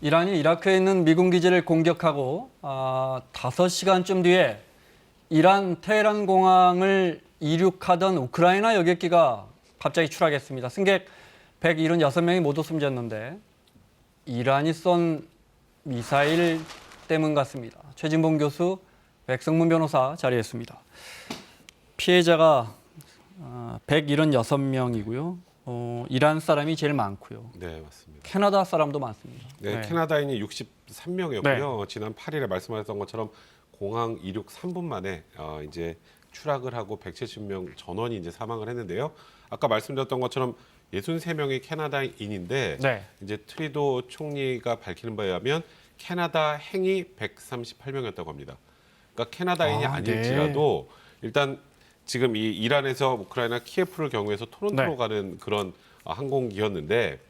이란이 이라크에 있는 미군 기지를 공격하고 아, 5시간쯤 뒤에 이란 테헤란 공항을 이륙하던 우크라이나 여객기가 갑자기 추락했습니다. 승객 176명이 모두 숨졌는데 이란이 쏜 미사일 때문 같습니다. 최진봉 교수, 백성문 변호사 자리했습니다. 피해자가 아, 176명이고요. 어, 이란 사람이 제일 많고요. 네, 맞습니다. 캐나다 사람도 많습니다. 네, 캐나다인이 63명이었고요. 네. 지난 8일에 말씀하셨던 것처럼 공항 이륙 3분 만에 어, 이제 추락을 하고 170명 전원이 이제 사망을 했는데요. 아까 말씀드렸던 것처럼 63명의 캐나다인인데 네. 이제 트리도 총리가 밝히는 바에 의하면 캐나다 행이 138명이었다고 합니다. 그러니까 캐나다인이 아, 아, 닐지라도 일단 지금 이 이란에서 우크라이나 키예프를 경유해서 토론토로 네. 가는 그런 어, 항공기였는데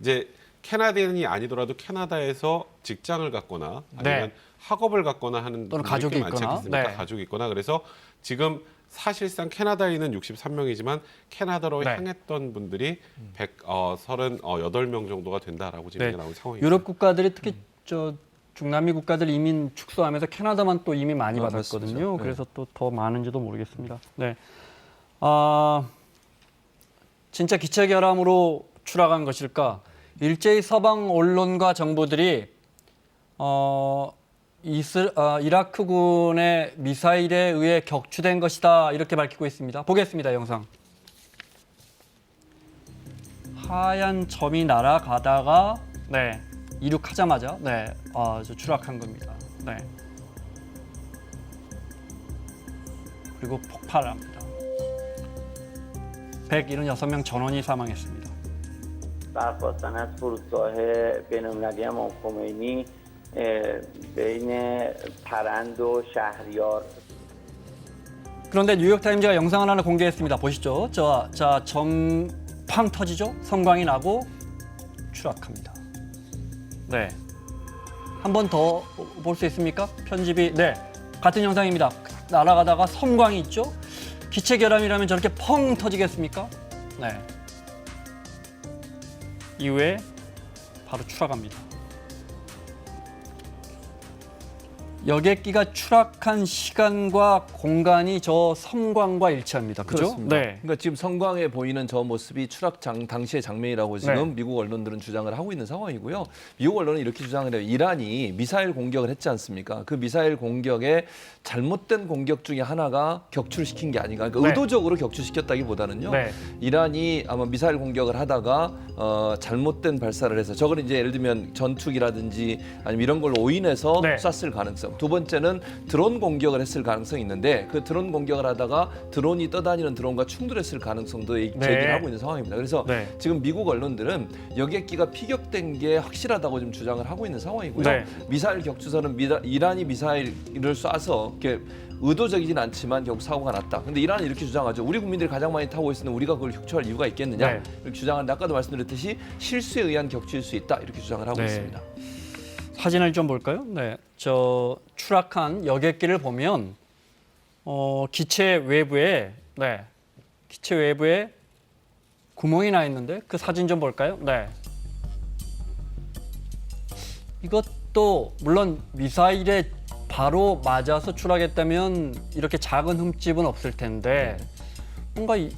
이제 캐나다인이 아니더라도 캐나다에서 직장을 갖거나 아니면 네. 학업을 갖거나 하는 또는 가족이 꽤 많지 있거나. 않겠습니까? 네. 가족이 있거나 그래서 지금 사실상 캐나다인은 63명이지만 캐나다로 네. 향했던 분들이 100, 어, 38명 정도가 된다라고 지금 네. 나오는 상황입니다. 유럽 국가들이 특히 저 중남미 국가들 이민 축소하면서 캐나다만 또 이민 많이 아, 받았거든요. 맞습니다. 네. 그래서 또 더 많은지도 모르겠습니다. 네. 아 진짜 기체 결함으로 추락한 것일까? 일제히 서방 언론과 정부들이 어 이스, 아, 이라크군의 미사일에 의해 격추된 것이다 이렇게 밝히고 있습니다. 보겠습니다 영상. 하얀 점이 날아가다가 네 이륙하자마자 네 아, 저 추락한 겁니다. 네 그리고 폭발합니다. 176명 전원이 사망했습니다. برخواستن از فرودگاه بینالمللی امام خمینی اه، بین پرند و شهریار 그런데 뉴욕 타임즈가 영상을 하나 공개했습니다. 보시죠. 자, 자, 점 팡 터지죠? 성광이 나고 추락합니다. 네. 한 번 더 볼 수 있습니까? 편집이 네. 같은 영상입니다. 날아가다가 섬광이 있죠? 기체 결함이라면 저렇게 펑 터지겠습니까? 네. 이후에 바로 추락합니다. 여객기가 추락한 시간과 공간이 저 섬광과 일치합니다. 그죠? 그렇습니다. 네. 그러니까 지금 성광에 보이는 저 모습이 추락 장, 당시의 장면이라고 지금 네. 미국 언론들은 주장을 하고 있는 상황이고요. 미국 언론은 이렇게 주장을 해요. 이란이 미사일 공격을 했지 않습니까? 그 미사일 공격에 잘못된 공격 중에 하나가 격추시킨 게 아닌가. 그러니까 네. 의도적으로 격추시켰다기보다는요. 네. 이란이 아마 미사일 공격을 하다가 어, 잘못된 발사를 해서 저거는 이제 예를 들면 전투기라든지 아니면 이런 걸로 오인해서 네. 쐈을 가능성. 두 번째는 드론 공격을 했을 가능성이 있는데 그 드론 공격을 하다가 드론이 떠다니는 드론과 충돌했을 가능성도 이- 네. 제기를 하고 있는 상황입니다. 그래서 네. 지금 미국 언론들은 여객기가 피격된 게 확실하다고 지금 주장을 하고 있는 상황이고요. 네. 미사일 격추선은 미라- 이란이 미사일을 쏴서 이렇게 의도적이진 않지만 결국 사고가 났다. 근데 이란은 이렇게 주장하죠. 우리 국민들이 가장 많이 타고 있으면 우리가 그걸 격추할 이유가 있겠느냐? 네. 이렇게 주장하는데 아까도 말씀드렸듯이 실수에 의한 격추일 수 있다. 이렇게 주장을 하고 네. 있습니다. 사진을 좀 볼까요? 네. 저 추락한 여객기를 보면 어, 기체 외부에 네. 기체 외부에 구멍이 나 있는데 그 사진 좀 볼까요? 네. 이것도 물론 미사일에 바로 맞아서 추락했다면 이렇게 작은 흠집은 없을 텐데 뭔가 이,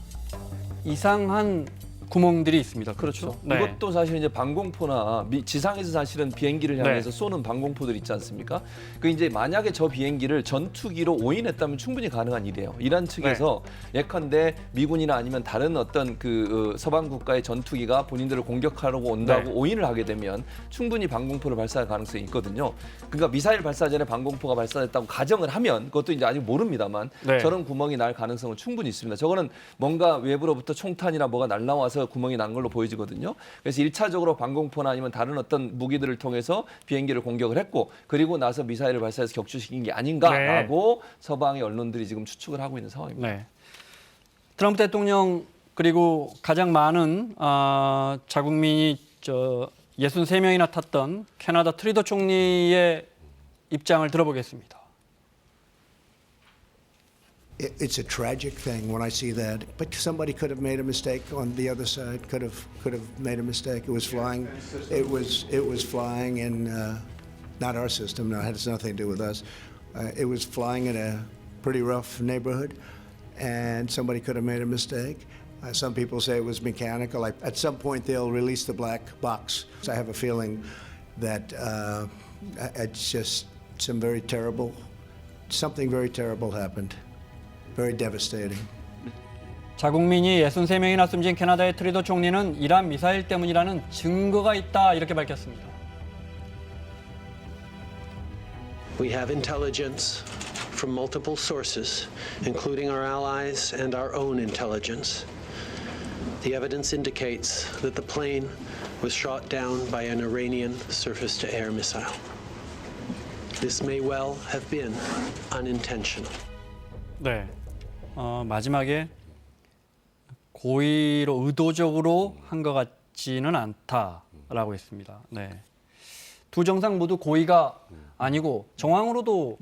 이상한 구멍들이 있습니다. 그렇죠? 네. 이것도 사실 이제 방공포나 미- 지상에서 사실은 비행기를 네. 향해서 쏘는 방공포들 있지 않습니까? 그 이제 만약에 저 비행기를 전투기로 오인했다면 충분히 가능한 일이에요. 이란 측에서 네. 예컨대 미군이나 아니면 다른 어떤 그 어, 서방 국가의 전투기가 본인들을 공격하려고 온다고 네. 오인을 하게 되면 충분히 방공포를 발사할 가능성이 있거든요. 그러니까 미사일 발사 전에 방공포가 발사됐다고 가정을 하면 그것도 이제 아직 모릅니다만 네. 저런 구멍이 날 가능성은 충분히 있습니다. 저거는 뭔가 외부로부터 총탄이나 뭐가 날라와서 구멍이 난 걸로 보여지거든요. 그래서 일차적으로 방공포나 아니면 다른 어떤 무기들을 통해서 비행기를 공격을 했고 그리고 나서 미사일을 발사해서 격추시킨 게 아닌가라고 서방의 언론들이 지금 추측을 하고 있는 상황입니다. 네. 트럼프 대통령 그리고 가장 많은 아, 자국민이 저 63명이나 탔던 캐나다 트리도 총리의 입장을 들어보겠습니다. It, it's a tragic thing when I see that. But somebody could have made a mistake on the other side. Could have could have made a mistake. It was flying. It was it was flying in uh, not our system. No, it has nothing to do with us. Uh, it was flying in a pretty rough neighborhood, and somebody could have made a mistake. Uh, some people say it was mechanical. I, at some point, they'll release the black box. So I have a feeling that uh, it's just some very terrible, something very terrible happened Very devastating. 자국민이 63명이나 숨진 캐나다의 트리도 총리는 이란 미사일 때문이라는 증거가 있다 이렇게 밝혔습니다. We have intelligence from multiple sources, including our allies and our own intelligence. The evidence indicates that the plane was shot down by an Iranian surface to air missile. This may well have been unintentional. 네. 어, 마지막에 고의로 의도적으로 한 것 같지는 않다라고 했습니다. 네. 두 정상 모두 고의가 아니고 정황으로도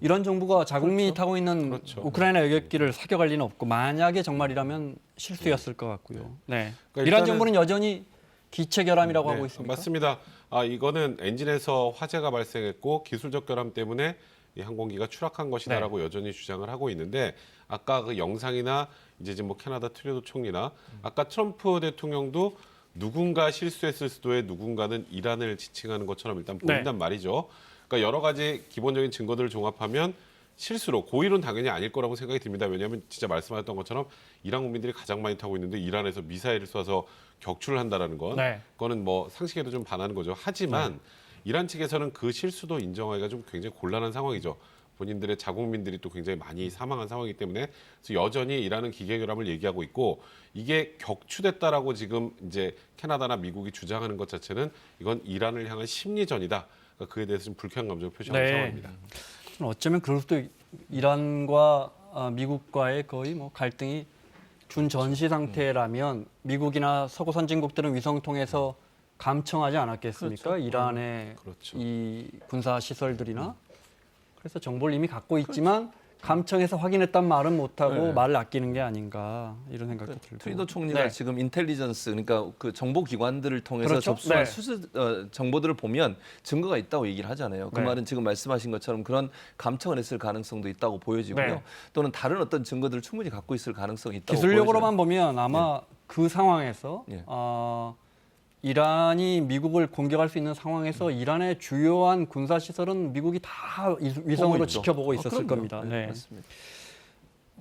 이런 정부가 자국민이 타고 있는 그렇죠. 우크라이나 여객기를 사격할 리는 없고 만약에 정말이라면 실수였을 것 같고요. 네. 그러니까 이란 정부는 여전히 기체 결함이라고 하고 네, 있습니다. 맞습니다. 아, 이거는 엔진에서 화재가 발생했고 기술적 결함 때문에 이 항공기가 추락한 것이다라고 여전히 주장을 하고 있는데 아까 그 영상이나 이제 지금 뭐 캐나다 트루도 총리나 아까 트럼프 대통령도 누군가 실수했을 수도에 누군가는 이란을 지칭하는 것처럼 일단 보인단 말이죠. 그러니까 여러 가지 기본적인 증거들을 종합하면 실수로 고의로는 당연히 아닐 거라고 생각이 듭니다. 왜냐하면 진짜 말씀하셨던 것처럼 이란 국민들이 가장 많이 타고 있는데 이란에서 미사일을 쏴서 격추를 한다라는 건 네. 그거는 뭐 상식에도 좀 반하는 거죠. 하지만 이란 측에서는 그 실수도 인정하기가 좀 굉장히 곤란한 상황이죠. 본인들의 자국민들이 또 굉장히 많이 사망한 상황이기 때문에 그래서 여전히 이란은 기계 결함을 얘기하고 있고 이게 격추됐다라고 지금 이제 캐나다나 미국이 주장하는 것 자체는 이건 이란을 향한 심리전이다. 그러니까 그에 대해서 좀 불쾌한 감정을 표시하는 네. 상황입니다. 어쩌면 그럴 수도 있- 이란과 아, 미국과의 거의 뭐 갈등이 준전시 상태라면 미국이나 서구 선진국들은 위성 통해서 감청하지 않았겠습니까? 이란의 그렇죠. 이 군사 시설들이나 그래서 정보를 이미 갖고 있지만 감청해서 확인했단 말은 못하고 네. 말을 아끼는 게 아닌가 이런 생각도 들고 트리도 총리가 네. 지금 인텔리전스 그러니까 그 정보 기관들을 통해서 그렇죠. 접수한 네. 수수 어, 정보들을 보면 증거가 있다고 얘기를 하잖아요. 그 네. 말은 지금 말씀하신 것처럼 그런 감청을 했을 가능성도 있다고 보여지고요. 네. 또는 다른 어떤 증거들을 충분히 갖고 있을 가능성이 있다고 기술력으로만 보면 아마 그 상황에서 예. 어, 이란이 미국을 공격할 수 있는 상황에서 이란의 주요한 군사 시설은 미국이 다 위성으로. 지켜보고 아, 있었을. 겁니다. 네, 네. 맞습니다.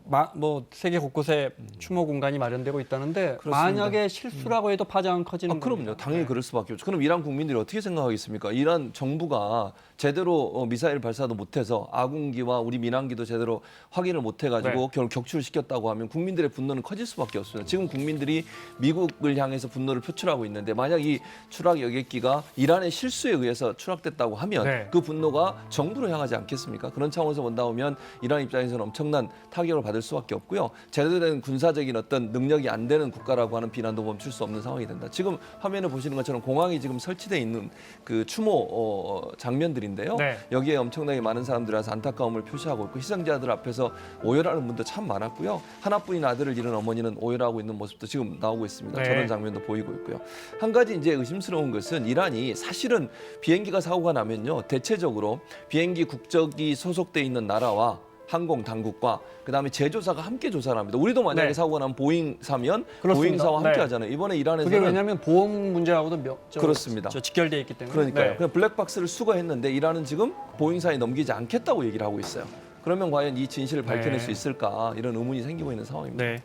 마- 뭐 세계 곳곳에 추모 공간이 마련되고 있다는데 그렇습니다. 만약에 실수라고 해도 파장은 커지는 아, 그럼요. 겁니다. 당연히 네. 그럴 수밖에 없죠. 그럼 이란 국민들이 어떻게 생각하겠습니까? 이란 정부가 제대로 어, 미사일 발사도 못해서 아군기와 우리 민항기도 제대로 확인을 못해가지고 네. 결국 격추를 시켰다고 하면 국민들의 분노는 커질 수밖에 없습니다. 지금 국민들이 미국을 향해서 분노를 표출하고 있는데 만약 이 추락 여객기가 이란의 실수에 의해서 추락됐다고 하면 네. 그 분노가 정부로 향하지 않겠습니까? 그런 차원에서 본다 보면 이란 입장에서는 엄청난 타격을 받을 수밖에 없고요. 제대로 된 군사적인 어떤 능력이 안 되는 국가라고 하는 비난도 멈출 수 없는 상황이 된다. 지금 화면에 보시는 것처럼 공항이 지금 설치돼 있는 그 추모 어, 장면들인데요. 네. 여기에 엄청나게 많은 사람들이 와서 안타까움을 표시하고 있고 희생자들 앞에서 오열하는 분도 참 많았고요. 하나뿐인 아들을 잃은 어머니는 오열하고 있는 모습도 지금 나오고 있습니다. 네. 저런 장면도 보이고 있고요. 한 가지 이제 의심스러운 것은 이란이 사실은 비행기가 사고가 나면요 대체적으로 비행기 국적이 소속돼 있는 나라와 항공 당국과 그다음에 제조사가 함께 조사를 합니다. 우리도 만약에 네. 사고가 나면 보잉 사면 그렇습니다. 보잉 사와 함께 네. 하잖아요. 이번에 그게 이란에서는 왜냐하면 보험 문제하고도 몇, 저, 그렇습니다. 저 직결돼 있기 때문에 그러니까요. 네. 그냥 블랙박스를 수거했는데 이란은 지금 보잉사에 넘기지 않겠다고 얘기를 하고 있어요. 그러면 과연 이 진실을 밝혀낼 네. 수 있을까 이런 의문이 생기고 있는 상황입니다. 네.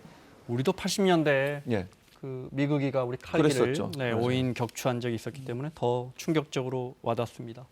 우리도 80년대에 예. 그 미국이가 우리 칼기를 그랬었죠. 네. 오인 격추한 적이 있었기 때문에 더 충격적으로 와닿습니다.